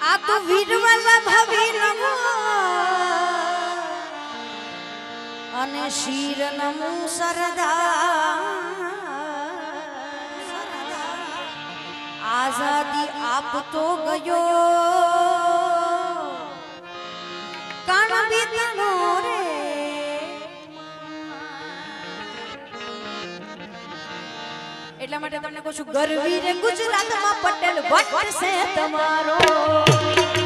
આ તો વીરવાલા ભાવી નમો. અને શીર નમો સરદા આઝાદી આપતો ગયો. કણ બીતનો એટલા માટે તમને કહું છું ગરવી રે ગુજરાતમાં પટેલ ભટ્ટ છે તમારો.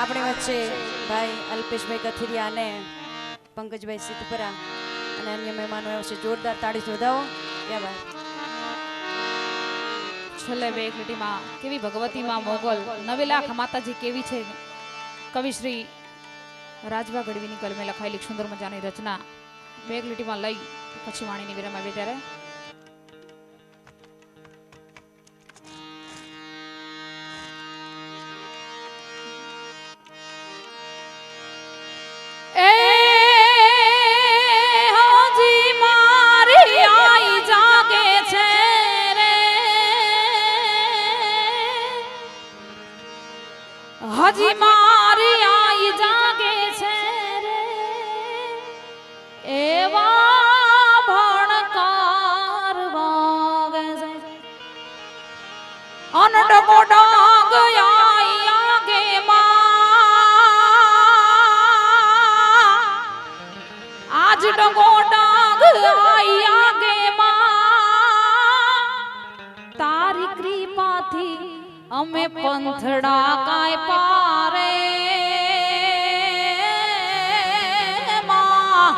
આપણી વચ્ચે ભાઈ અલ્પેશભાઈ કથિરિયા અને પંકજભાઈ સિદ્ધપરા અને અન્ય મહેમાનો આવ્યા છે. જોરદાર તાળી વધાવો યા ભાઈ. છેલ્લે બે લીટીમાં કેવી ભગવતીમાં મોગલ નવેલાખ માતાજી કેવી છે? કવિ શ્રી રાજભા ગઢવીની કલમે લખાયેલી સુંદર મજાની રચના બે લીટીમાં લઈ, પછી વાણીની વિરામ આવી ત્યારે. હજી મારી અમે પંથડા કાય પારે માં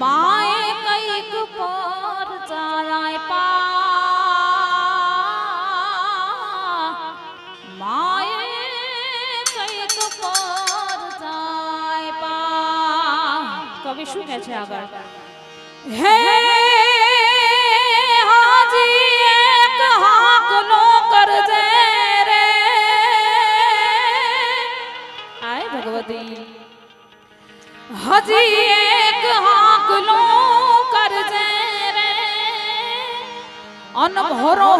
માએ કંઈક પર ચારાય પા માએ કંઈક પર ચાય પા કવિ શું કહે છે આગળ હે હજી એક હાકલો કરજે રે. અનભરો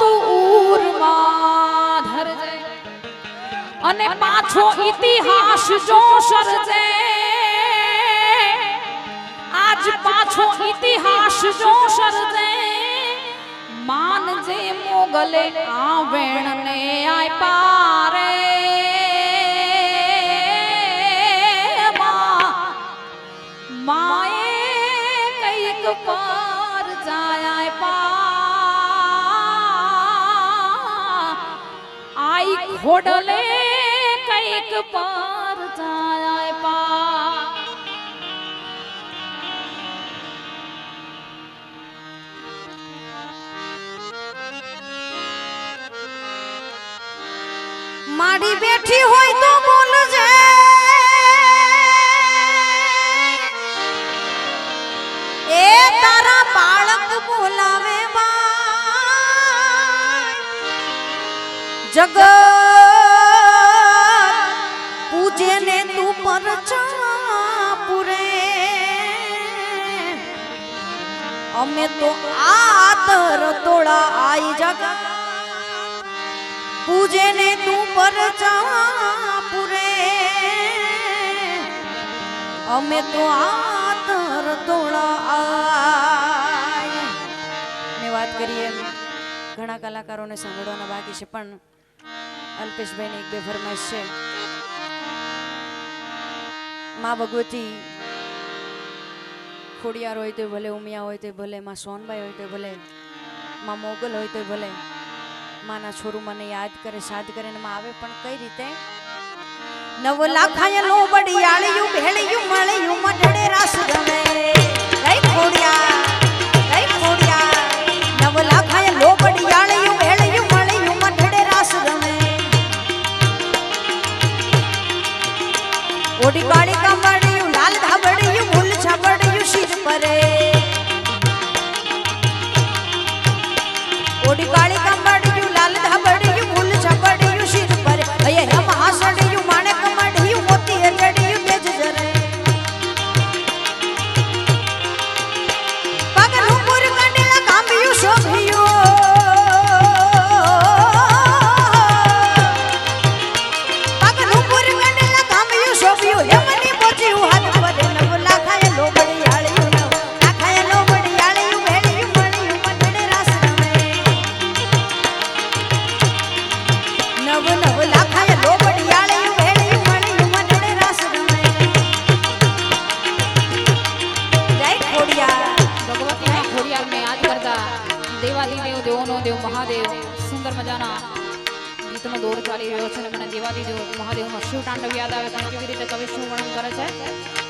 તું ઉરમાં ધરજે. અને પાછો ઇતિહાસ જો સર્જે. આજ પાછો ઇતિહાસ જો સર્જે. માનજે મોગલે આ વેણને આય ખોડલે કંઈક પાર જાય પા માડી બેઠી હોય તો બોલજે. એ તારા બાળક બોલાવે બા જગત અમે તો આતર તોડા આઈ જગ. પૂજે ને તું પર પૂરે અમે તો આતર તોડા આય ને વાત કરીએ ઘણા કલાકારોને સાંભળવાના બાકી છે, પણ અલ્પેશભાઈની એક બે ફરમાઈશ છે. માં ભગવતી ખોડિયાર હોય તો ભલે ઉમિયા હોય તો ભલે માં સોનબાઈ હોય તો ભલે માં મોગલ હોય તો ભલે માના છોરું મને યાદ કરે સાદ કરે ને માં આવે પણ કઈ રીતે? નવ લાખાય લો બડિયાળિયું ભેળિયું મળિયું મઢડે રાસ ગમે. કઈ ખોડિયા કઈ ખોડિયા નવ લાખાય લો બડિયાળિયું ભેળિયું મળિયું મઢડે રાસ ગમે. ઓડી કાળી દેવ નો દેવ મહાદેવ, સુંદર મજાના ગીતનો દોર ચાલી રહ્યો છે અને મને દેવા દીધો મહાદેવનો શિવ તાંડવ યાદ આવે પણ કેવી રીતે કવિ શું વર્ણન કરે છે.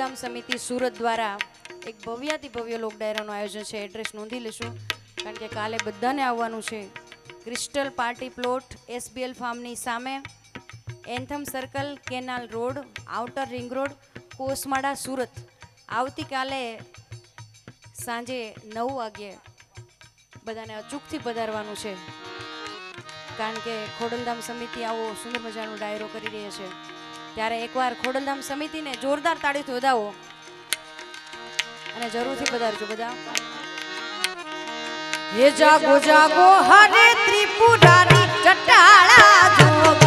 ધામ સમિતિ સુરત દ્વારા એક ભવ્યાથી ભવ્ય લોક ડાયરાનું આયોજન છે. એડ્રેસ નોંધી લેશું કારણ કે કાલે બધાને આવવાનું છે. ક્રિસ્ટલ પાર્ટી પ્લોટ એસબીએલ ફાર્મની સામે anthem circle canal road outer ring road Kosmada Surat આવતીકાલે સાંજે નવ વાગ્યે બધાને અચૂકથી પધારવાનું છે. કારણ કે ખોડલધામ સમિતિ આવો સુંદર મજાનો ડાયરો કરી રહી છે. ત્યારે એકવાર ખોડલધામ સમિતિને જોરદાર તાળીથી વધાવો. અને જરૂરથી પધારજો બધા. હે જાગો જાગો હરે ત્રિપુરાની ચટાળા જોગ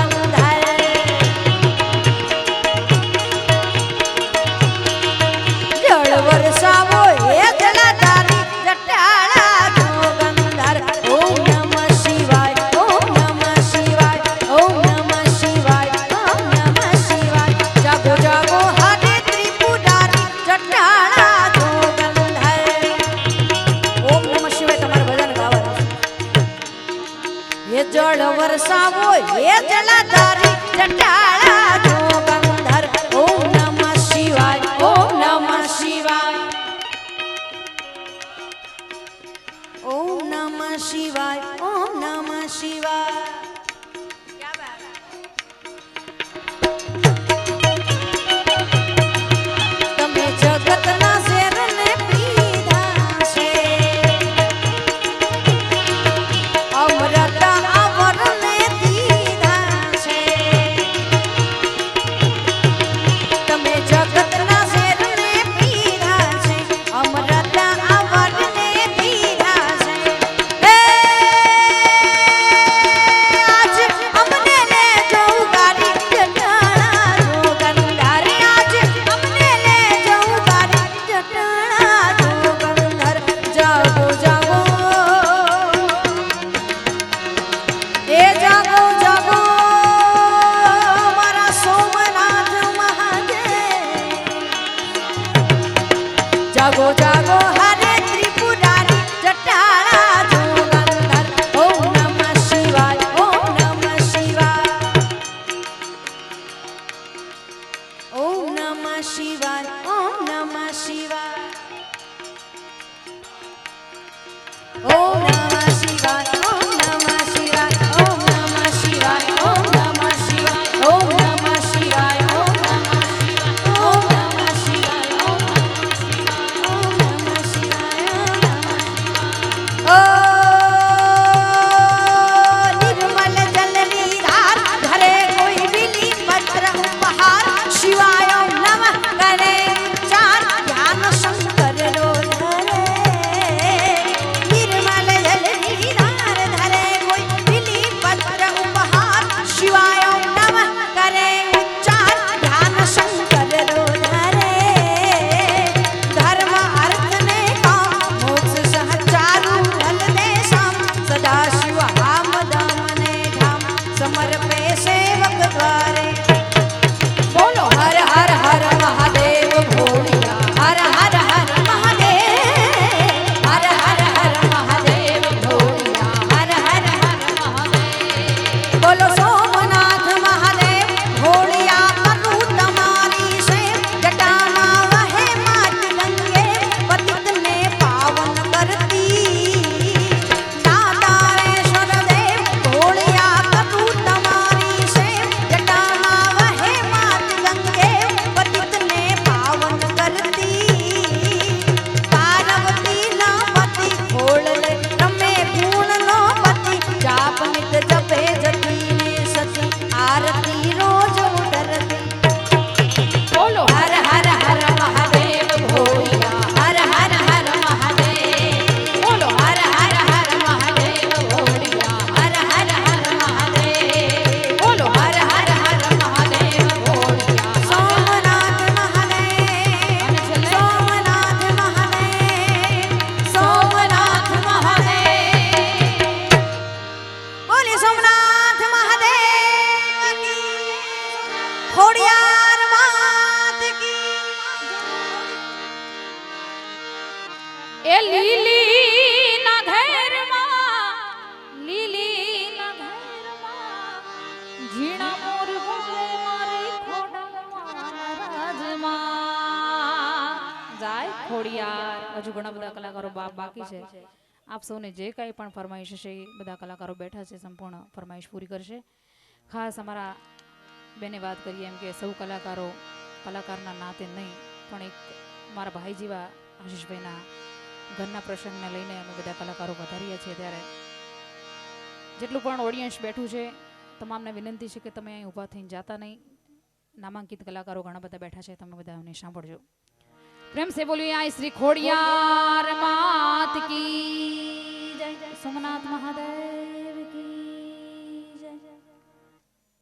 બધા કલાકારો બા- બાકી છે. આપ સૌને જે કાંઈ પણ ફરમાઈશ હશે એ બધા કલાકારો બેઠા છે સંપૂર્ણ ફરમાઈશ પૂરી કરશે. ખાસ અમારા બેને વાત કરીએ એમ કે સૌ કલાકારો કલાકારના નાતે નહીં પણ એક મારા ભાઈ જેવા આશીષભાઈના ઘરના પ્રસંગને લઈને અમે બધા કલાકારો વધારીએ છીએ ત્યારે. જેટલું પણ ઓડિયન્સ બેઠું છે તમામને વિનંતી છે કે તમે અહીં ઊભા થઈને જાતા નહીં. નામાંકિત કલાકારો ઘણા બધા બેઠા છે તમે બધા અમને સાંભળજો. પ્રેમ સે બોલીએ આય શ્રી ખોડિયાર માત કી જય. સોમનાથ મહાદેવ.